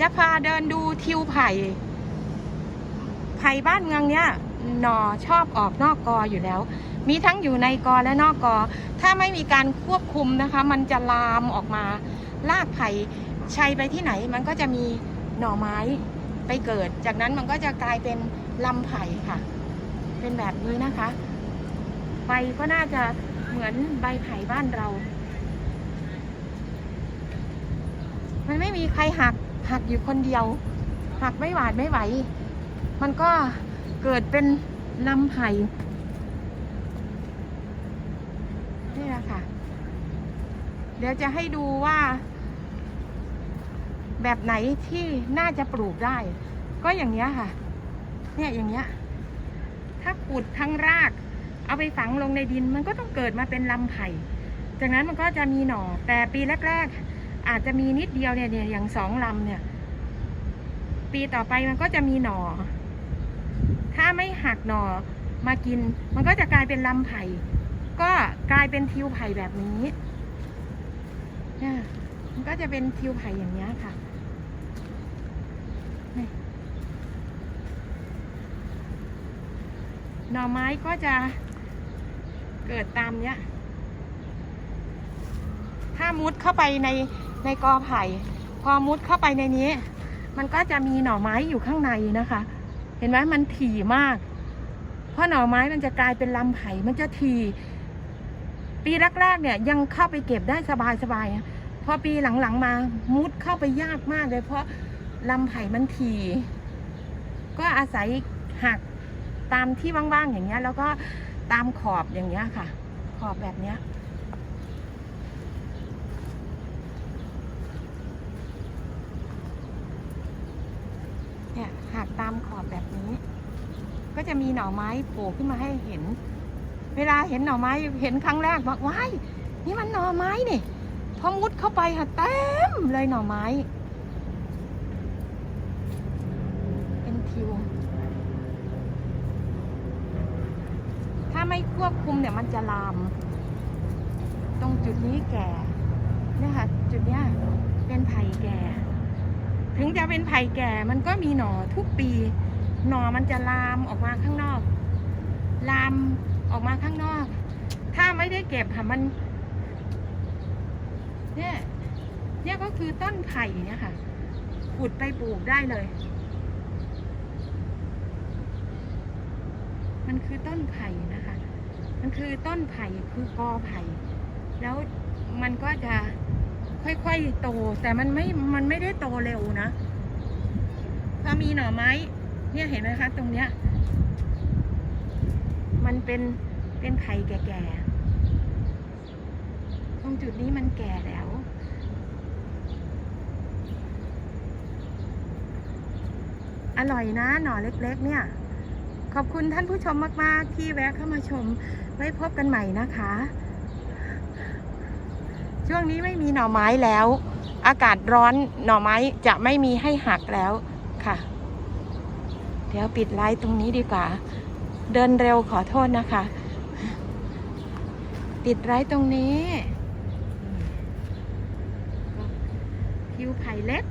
จะพาเดินดูทิวไผ่ ไผ่บ้านเมืองเนี้ยหนอชอบออกนอกกออยู่แล้ว มีทั้งอยู่ในกอและนอกกอ ถ้าไม่มีการควบคุมนะคะ มันจะลามออกมา ลากไผ่ชัยไปที่ไหน มันก็จะมีหน่อไม้ไปเกิด จากนั้นมันก็จะกลายเป็นลำไผ่ค่ะ เป็นแบบนี้นะคะ ใบก็น่าจะเหมือนใบไผ่บ้านเรา มันไม่มีใครหัก หักอยู่คนเดียว หักไม่หวาดไม่ไหว มันก็เกิดเป็นลำไผ่นี่แหละค่ะ เดี๋ยวจะให้ดูว่า แบบไหนที่น่าจะปลูกได้ ก็อย่างเงี้ยค่ะ เนี่ยอย่างเงี้ย ถ้าขุดทั้งราก เอาไปฝังลงในดิน มันก็ต้องเกิดมาเป็นลำไผ่จากนั้นมันก็จะมีหน่อแต่ปีแรก ๆ อาจจะมีนิดเดียวเนี่ยเนี่ยอย่างสองลำเนี่ย ปีต่อไปมันก็จะมีหน่อ ถ้าไม่หักหน่อมากิน มันก็จะกลายเป็นลำไผ่ ก็กลายเป็นทิวไผ่แบบนี้เนี่ยมันก็จะเป็นทิวไผ่อย่างนี้ค่ะหน่อไม้ก็จะเกิดตามเนี้ย ถ้ามุดเข้าไปใน ในกอไผ่พอมุดเข้าไปในนี้ มันก็จะมีหน่อไม้อยู่ข้างในนะคะ เห็นไหมมันถี่มาก เพราะหน่อไม้มันจะกลายเป็นลำไผ่มันจะถี่ปีแรกๆเนี่ยยังเข้าไปเก็บได้สบายๆอะพอปีหลังๆมามุดเข้าไปยากมากเลย เพราะลำไผ่มันถี่ ก็อาศัยหักตามที่ว่างๆอย่างเงี้ย แล้วก็ตามขอบอย่างเงี้ยค่ะ ขอบแบบเนี้ย เนี่ยหักตามขอบแบบนี้ ก็จะมีหน่อไม้โผล่ขึ้นมาให้เห็น เวลาเห็นหน่อไม้เห็นครั้งแรกบอกว้ายนี่มันหน่อไม้นี่พอมุดเข้าไปค่ะเต็มเลยหน่อไม้ เป็นทิว ถ้าไม่ควบคุมเนี่ยมันจะลาม ตรงจุดนี้แก่เนี่ยค่ะจุดเนี้ยเป็นไผ่แก่ ถึงจะเป็นไผ่แก่มันก็มีหน่อทุกปี หน่อมันจะลามออกมาข้างนอก ลามออกมาข้างนอก ถ้าไม่ได้เก็บค่ะมัน เนี่ย เนี่ยก็คือต้นไผ่เนี่ยค่ะขุดไปปลูกได้เลย มันคือต้นไผ่นะคะ มันคือต้นไผ่คือกอไผ่ แล้วมันก็จะ ค่อยๆโต แต่มันไม่ มันไม่ได้โตเร็วนะพอมีหน่อไม้ เนี่ยเห็นไหมคะ ตรงเนี้ย มันเป็น เป็นไผ่แก่ๆ ตรงจุดนี้มันแก่แล้ว อร่อยนะ หน่อเล็กๆ เนี่ย ขอบคุณท่านผู้ชมมากๆ ที่แวะเข้ามาชม ไว้พบกันใหม่นะคะ ช่วงนี้ไม่มีหน่อไม้แล้ว อากาศร้อนหน่อไม้จะไม่มีให้หักแล้วค่ะ เดี๋ยวปิดไลฟ์ตรงนี้ดีกว่า เดินเร็วขอโทษนะคะ ปิดไลฟ์ตรงนี้คิวไผ่เล็ก